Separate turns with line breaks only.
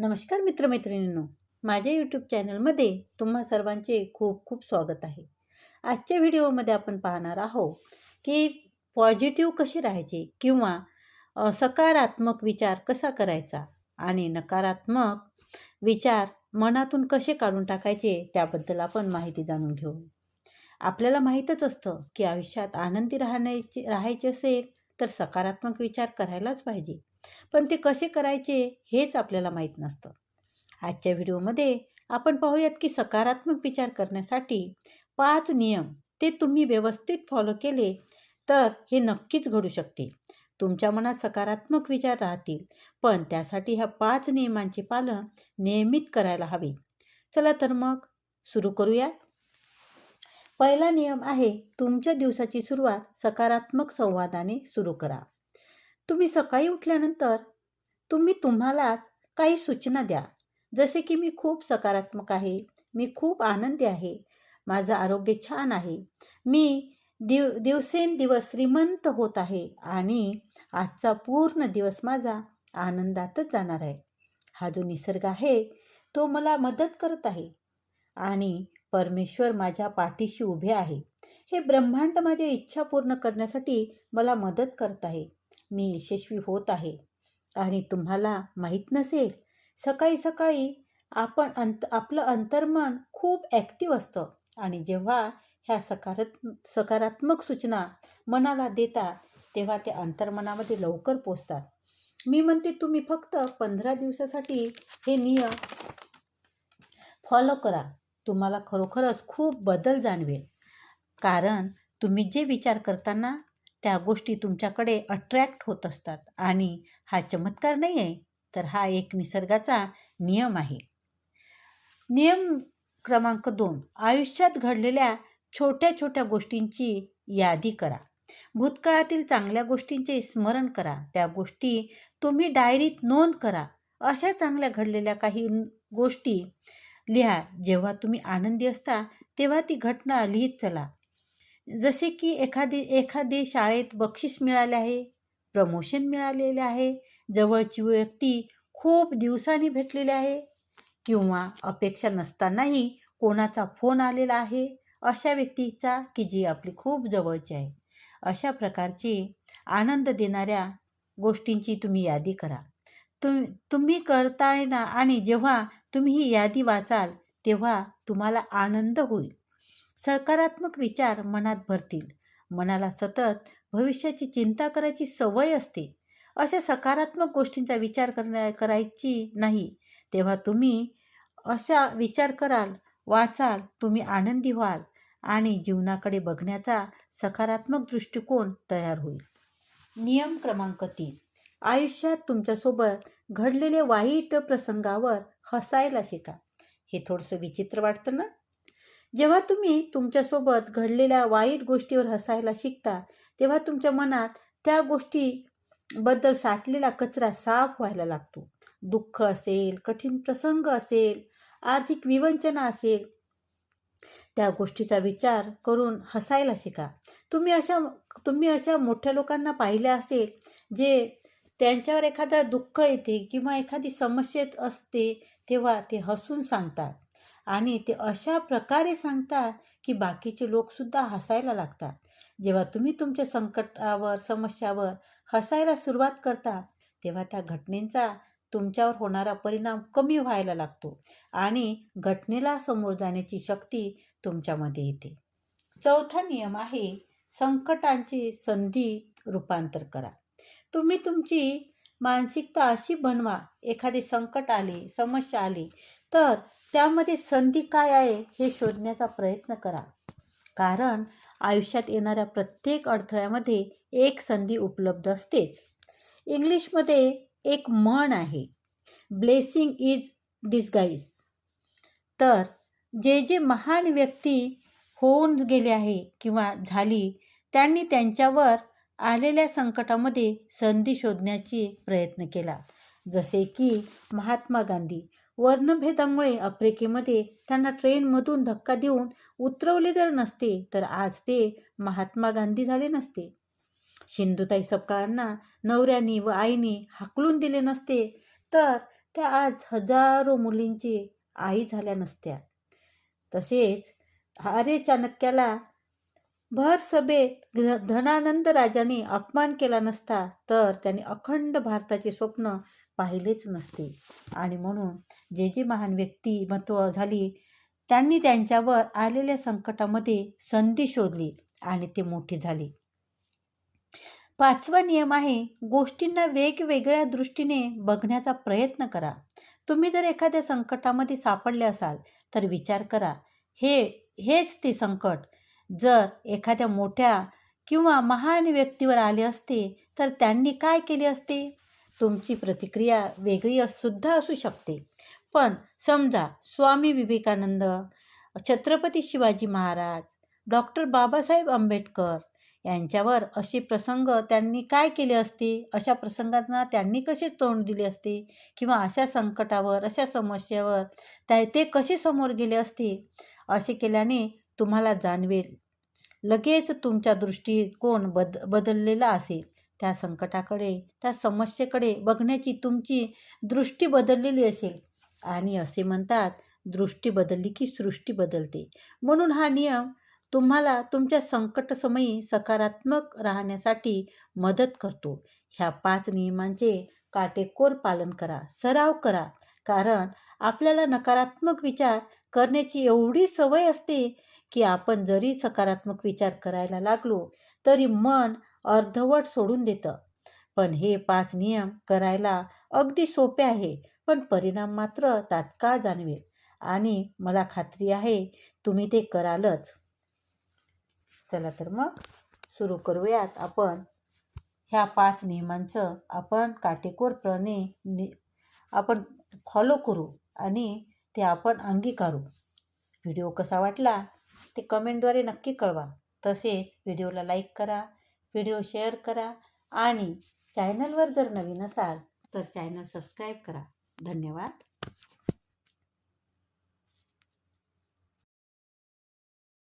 नमस्कार मित्रमैत्रिणींनो माझ्या यूट्यूब चॅनलमध्ये तुम्हा सर्वांचे खूप खूप स्वागत आहे. आजच्या व्हिडिओमध्ये आपण पाहणार आहोत की पॉझिटिव्ह कसे राहायचे किंवा सकारात्मक विचार कसा करायचा आणि नकारात्मक विचार मनातून कसे काढून टाकायचे त्याबद्दल आपण माहिती जाणून घेऊ. आपल्याला माहीतच असतं की आयुष्यात आनंदी राहण्याचे राहायचे असेल तर सकारात्मक विचार करायलाच पाहिजे. पण ते कसे करायचे हेच आपल्याला माहीत नसतं. आजच्या व्हिडिओमध्ये आपण पाहूयात की सकारात्मक विचार करण्यासाठी पाच नियम ते तुम्ही व्यवस्थित फॉलो केले तर हे नक्कीच घडू शकते. तुमच्या मनात सकारात्मक विचार राहतील पण त्यासाठी ह्या पाच नियमांचे पालन नियमित करायला हवे. चला तर मग सुरू करूयात. पहिला नियम आहे तुमच्या दिवसाची सुरुवात सकारात्मक संवादाने सुरू करा. तुम्ही सकाळी उठल्यानंतर तुम्ही तुम्हालाच काही सूचना द्या. जसे की मी खूप सकारात्मक आहे मी खूप आनंदी आहे माझं आरोग्य छान आहे मी दिव दिवसेंदिवस श्रीमंत होत आहे आणि आजचा पूर्ण दिवस माझा आनंदातच जाणार आहे. हा जो निसर्ग आहे तो मला मदत करत आहे आणि परमेश्वर माझ्या पाठीशी उभे आहे. हे ब्रह्मांड माझ्या इच्छा पूर्ण करण्यासाठी मला मदत करत आहे. मी यशस्वी होत आहे. आणि तुम्हाला माहीत नसेल सकाळी सकाळी आपण अंत आपलं अंतर्मन खूप ॲक्टिव्ह असतं. आणि जेव्हा ह्या सकारात्म सकारात्मक सूचना मनाला देतात तेव्हा ते अंतर्मनामध्ये लवकर पोचतात. मी म्हणते तुम्ही फक्त पंधरा दिवसासाठी हे नियम फॉलो करा. तुम्हाला खरोखरच खूप बदल जाणवेल. कारण तुम्ही जे विचार करताना त्या गोष्टी तुमच्याकडे अट्रॅक्ट होत असतात आणि हा चमत्कार नाही आहे तर हा एक निसर्गाचा नियम आहे. नियम क्रमांक दोन आयुष्यात घडलेल्या छोट्या छोट्या गोष्टींची यादी करा. भूतकाळातील चांगल्या गोष्टींचे स्मरण करा. त्या गोष्टी तुम्ही डायरीत नोंद करा. अशा चांगल्या घडलेल्या काही गोष्टी लिहा. जेव्हा तुम्ही आनंदी असता तेव्हा ती घटना लिहित चला. जसे की एखादी एखादी शाळेत बक्षीस मिळाले आहे प्रमोशन मिळालेले आहे जवळची व्यक्ती खूप दिवसांनी भेटलेली आहे किंवा अपेक्षा नसतानाही कोणाचा फोन आलेला आहे अशा व्यक्तीचा की जी आपली खूप जवळची आहे. अशा प्रकारची आनंद देणाऱ्या गोष्टींची तुम्ही यादी करा. तुम तुम्ही करताय ना आणि जेव्हा तुम्ही ही यादी वाचाल तेव्हा तुम्हाला आनंद होईल. सकारात्मक विचार मनात भरतील. मनाला सतत भविष्याची चिंता करायची सवय असते. अशा सकारात्मक गोष्टींचा विचार करण्या करायची नाही. तेव्हा तुम्ही असा विचार कराल वाचाल तुम्ही आनंदी व्हाल आणि जीवनाकडे बघण्याचा सकारात्मक दृष्टिकोन तयार होईल. नियम क्रमांक तीन. आयुष्यात तुमच्यासोबत घडलेल्या वाईट प्रसंगावर हसायला शिका. हे थोडंसं विचित्र वाटतं ना? जेव्हा तुम्ही तुमच्यासोबत घडलेल्या वाईट गोष्टीवर हसायला शिकता तेव्हा तुमच्या मनात त्या गोष्टीबद्दल साठलेला कचरा साफ व्हायला लागतो. दुःख असेल कठीण प्रसंग असेल आर्थिक विवंचना असेल त्या गोष्टीचा विचार करून हसायला शिका. तुम्ही अशा तुम्ही अशा मोठ्या लोकांना पाहिल्या असेल जे त्यांच्यावर एखादा दुःख येते किंवा एखादी समस्येत असते तेव्हा ते हसून सांगतात. आणि ते अशा प्रकारे सांगतात की बाकीचे लोकसुद्धा हसायला लागतात. जेव्हा तुम्ही तुमच्या संकटावर समस्यावर हसायला सुरुवात करता तेव्हा त्या घटनेचा तुमच्यावर होणारा परिणाम कमी व्हायला लागतो आणि घटनेला समोर जाण्याची शक्ती तुमच्यामध्ये येते. चौथा नियम आहे संकटांची संधी रूपांतर करा. तुम्ही तुमची मानसिकता अशी बनवा. एखादे संकट आले समस्या आली तर त्यामध्ये संधी काय आहे हे शोधण्याचा प्रयत्न करा. कारण आयुष्यात येणाऱ्या प्रत्येक अडथळ्यामध्ये एक संधी उपलब्ध असतेच. इंग्लिशमध्ये एक म्हण आहे ब्लेसिंग इज डिस्गाईज तर जे जे महान व्यक्ती होऊन गेले आहे किंवा झाली त्यांनी त्यांच्यावर आलेल्या संकटामध्ये संधी शोधण्याची प्रयत्न केला. जसे की महात्मा गांधी वर्णभेदामुळे आफ्रिकेमध्ये त्यांना ट्रेनमधून धक्का देऊन उतरवले जर नसते तर आज ते महात्मा गांधी झाले नसते. सिंधुताई सपकाळांना नवऱ्यानी व आईने हाकलून दिले नसते तर त्या आज हजारो मुलींची आई झाल्या नसत्या. तसेच आर्य चाणक्याला भर सभेत धनानंद राजाने अपमान केला नसता तर त्याने अखंड भारताचे स्वप्न पाहिलेच नसते. आणि म्हणून जे जे महान व्यक्तिमत्व झाली त्यांनी त्यांच्यावर आलेल्या संकटामध्ये संधी शोधली आणि ते मोठे झाले. पाचवा नियम आहे गोष्टींना वेगवेगळ्या दृष्टीने बघण्याचा प्रयत्न करा. तुम्ही जर एखाद्या संकटामध्ये सापडले असाल तर विचार करा. हे हेच ते संकट. जर एखाद्या मोठ्या किंवा महान व्यक्तीवर आले असते तर त्यांनी काय केले असते? तुमची प्रतिक्रिया वेगळी अस- सुद्धा असू शकते. पण समजा स्वामी विवेकानंद छत्रपती शिवाजी महाराज डॉक्टर बाबासाहेब आंबेडकर यांच्यावर असे प्रसंग त्यांनी काय केले असते? अशा प्रसंगांना त्यांनी कसे तोंड दिले असते? किंवा अशा संकटावर अशा समस्येवर त्या ते कसे समोर गेले असते? असे केल्याने तुम्हाला जाणवेल. लगेच तुमच्या दृष्टिकोन बद बदललेला असेल. त्या संकटाकडे त्या समस्येकडे बघण्याची तुमची दृष्टी बदललेली असेल. आणि असे म्हणतात दृष्टी बदलली की सृष्टी बदलते. म्हणून हा नियम तुम्हाला तुमच्या संकटसमयी सकारात्मक राहण्यासाठी मदत करतो. ह्या पाच नियमांचे काटेकोर पालन करा सराव करा. कारण आपल्याला नकारात्मक विचार करण्याची एवढी सवय असते की आपण जरी सकारात्मक विचार करायला लागलो तरी मन अर्धवट सोडून देतं. पण हे पाच नियम करायला अगदी सोपे आहे पण परिणाम मात्र तात्काळ जाणवेल. आणि मला खात्री आहे तुम्ही ते करालच. चला तर मग सुरू करूयात आपण. ह्या पाच नियमांचं आपण काटेकोरपणे नि आपण फॉलो करू आणि ते आपण अंगीकारू. व्हिडिओ कसा वाटला? ते कमेंटद्वारे नक्की कळवा. तसेच व्हिडिओला लाईक करा व्हिडिओ शेअर करा आणि चॅनलवर जर नवीन असाल तर चॅनल सबस्क्राईब करा. धन्यवाद.